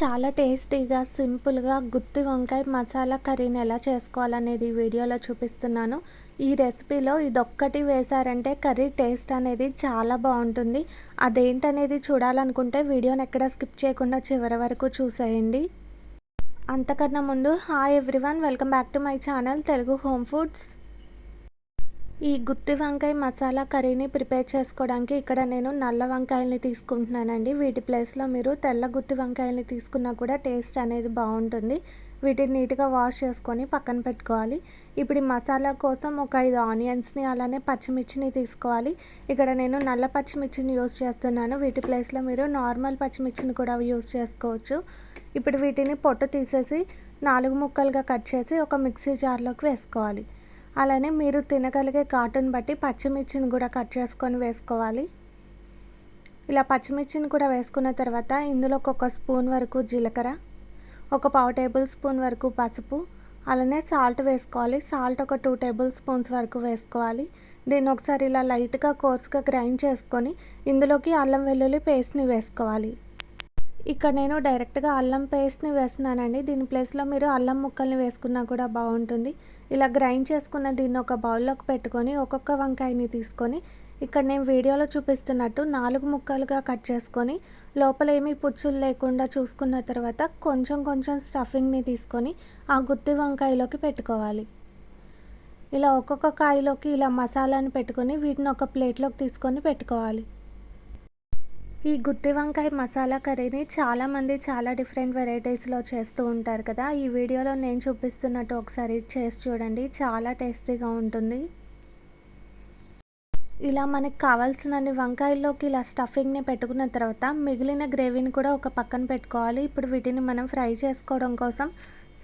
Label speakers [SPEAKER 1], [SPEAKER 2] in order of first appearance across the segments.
[SPEAKER 1] చాలా టేస్టీగా సింపుల్గా గుత్తి వంకాయ మసాలా కర్రీని ఎలా చేసుకోవాలనేది వీడియోలో చూపిస్తున్నాను. ఈ రెసిపీలో ఇదొక్కటి వేశారంటే కర్రీ టేస్ట్ అనేది చాలా బాగుంటుంది. అదేంటనేది చూడాలనుకుంటే వీడియోని ఎక్కడ స్కిప్ చేయకుండా చివరి వరకు చూసేయండి. అంతకన్నా ముందు hi everyone welcome back to my channel Telugu home foods. ఈ గుత్తి వంకాయ మసాలా కర్రీని ప్రిపేర్ చేసుకోవడానికి ఇక్కడ నేను నల్ల వంకాయల్ని తీసుకుంటున్నానండి. వీటి ప్లేస్లో మీరు తెల్ల గుత్తి వంకాయల్ని తీసుకున్నా కూడా టేస్ట్ అనేది బాగుంటుంది. వీటిని నీట్గా వాష్ చేసుకొని పక్కన పెట్టుకోవాలి. ఇప్పుడు మసాలా కోసం ఒక ఐదు ఆనియన్స్ని అలానే పచ్చిమిర్చిని తీసుకోవాలి. ఇక్కడ నేను నల్ల పచ్చిమిర్చిని యూస్ చేస్తున్నాను. వీటి ప్లేస్లో మీరు నార్మల్ పచ్చిమిర్చిని కూడా యూస్ చేసుకోవచ్చు. ఇప్పుడు వీటిని పొట్టు తీసేసి నాలుగు ముక్కలుగా కట్ చేసి ఒక మిక్సీ జార్లోకి వేసుకోవాలి. అలానే మీరు తినగలిగే కాటును బట్టి పచ్చిమిర్చిని కూడా కట్ చేసుకొని వేసుకోవాలి. ఇలా పచ్చిమిర్చిని కూడా వేసుకున్న తర్వాత ఇందులో ఒక స్పూన్ వరకు జీలకర్ర ఒక పావు టేబుల్ స్పూన్ వరకు పసుపు అలానే సాల్ట్ వేసుకోవాలి. సాల్ట్ ఒక టూ టేబుల్ స్పూన్స్ వరకు వేసుకోవాలి. దీన్ని ఒకసారి ఇలా లైట్గా కోర్స్గా గ్రైండ్ చేసుకొని ఇందులోకి అల్లం వెల్లుల్లి పేస్ట్ని వేసుకోవాలి. ఇక్కడ నేను డైరెక్ట్గా అల్లం పేస్ట్ని వేస్తున్నానండి. దీని ప్లేస్లో మీరు అల్లం ముక్కల్ని వేసుకున్నా కూడా బాగుంటుంది. ఇలా గ్రైండ్ చేసుకున్న దీన్ని ఒక బౌల్లోకి పెట్టుకొని ఒక్కొక్క వంకాయని తీసుకొని ఇక్కడ నేను వీడియోలో చూపిస్తున్నట్టు నాలుగు ముక్కలుగా కట్ చేసుకొని లోపల ఏమీ పుచ్చులు లేకుండా చూసుకున్న తర్వాత కొంచెం కొంచెం స్టఫింగ్ని తీసుకొని ఆ గుత్తి వంకాయలోకి పెట్టుకోవాలి. ఇలా ఒక్కొక్క కాయలోకి ఇలా మసాలాని పెట్టుకొని వీటిని ఒక ప్లేట్లోకి తీసుకొని పెట్టుకోవాలి. ఈ గుత్తి వంకాయ మసాలా కర్రీని చాలామంది చాలా డిఫరెంట్ వెరైటీస్లో చేస్తూ ఉంటారు కదా. ఈ వీడియోలో నేను చూపిస్తున్నట్టు ఒకసారి చేసి చూడండి. చాలా టేస్టీగా ఉంటుంది. ఇలా మనకి కావాల్సినన్ని వంకాయల్లోకి ఇలా స్టఫింగ్ని పెట్టుకున్న తర్వాత మిగిలిన గ్రేవీని కూడా ఒక పక్కన పెట్టుకోవాలి. ఇప్పుడు వీటిని మనం ఫ్రై చేసుకోవడం కోసం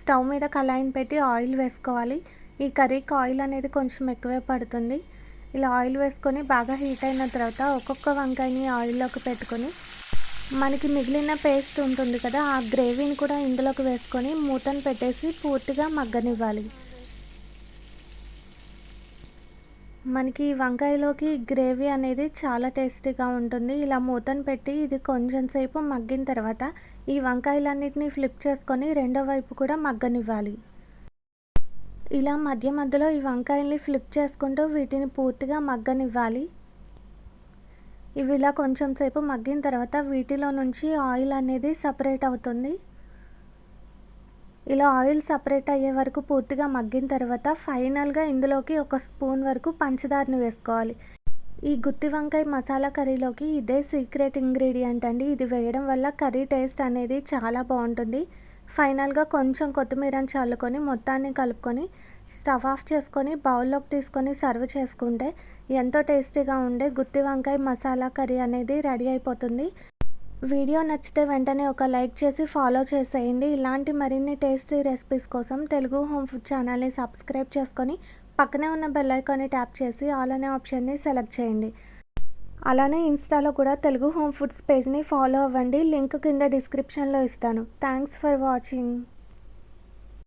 [SPEAKER 1] స్టవ్ మీద కళాయిని పెట్టి ఆయిల్ వేసుకోవాలి. ఈ కర్రీకి ఆయిల్ అనేది కొంచెం ఎక్కువే పడుతుంది. ఇలా ఆయిల్ వేసుకొని బాగా హీట్ అయిన తర్వాత ఒక్కొక్క వంకాయని ఆయిల్లోకి పెట్టుకొని మనకి మిగిలిన పేస్ట్ ఉంటుంది కదా ఆ గ్రేవీని కూడా ఇందులోకి వేసుకొని మూతను పెట్టేసి పూర్తిగా మగ్గనివ్వాలి. మనకి వంకాయలోకి గ్రేవీ అనేది చాలా టేస్టీగా ఉంటుంది. ఇలా మూతను పెట్టి ఇది కొంచెం సేపు మగ్గిన తర్వాత ఈ వంకాయలన్నిటిని ఫ్లిప్ చేసుకొని రెండో వైపు కూడా మగ్గనివ్వాలి. ఇలా మధ్య మధ్యలో ఈ వంకాయల్ని ఫ్లిప్ చేసుకుంటూ వీటిని పూర్తిగా మగ్గనివ్వాలి. ఇవి ఇలా కొంచెం సేపు మగ్గిన తర్వాత వీటిలో నుంచి ఆయిల్ అనేది సపరేట్ అవుతుంది. ఇలా ఆయిల్ సపరేట్ అయ్యే వరకు పూర్తిగా మగ్గిన తర్వాత ఫైనల్గా ఇందులోకి ఒక స్పూన్ వరకు పంచదారని వేసుకోవాలి. ఈ గుత్తి వంకాయ మసాలా కర్రీలోకి ఇదే సీక్రెట్ ఇంగ్రీడియంట్ అండి. ఇది వేయడం వల్ల కర్రీ టేస్ట్ అనేది చాలా బాగుంటుంది. ఫైనల్గా కొంచెం కొత్తిమీరని చల్లుకొని మొత్తాన్ని కలుపుకొని స్టవ్ ఆఫ్ చేసుకొని బౌల్లోకి తీసుకొని సర్వ్ చేసుకుంటే ఎంతో టేస్టీగా ఉండే గుత్తి వంకాయ మసాలా కర్రీ అనేది రెడీ అయిపోతుంది. వీడియో నచ్చితే వెంటనే ఒక లైక్ చేసి ఫాలో చేసేయండి. ఇలాంటి మరిన్ని టేస్టీ రెసిపీస్ కోసం తెలుగు హోమ్ ఫుడ్ ఛానల్ని సబ్స్క్రైబ్ చేసుకొని పక్కనే ఉన్న బెల్ ఐకాన్ని ట్యాప్ చేసి ఆల్ అనే ఆప్షన్ని సెలెక్ట్ చేయండి. అలానే ఇన్స్టాలో కూడా తెలుగు హోమ్ ఫుడ్స్ పేజ్ని ఫాలో అవ్వండి. లింక్ కింద డిస్క్రిప్షన్లో ఇస్తాను. Thanks for watching.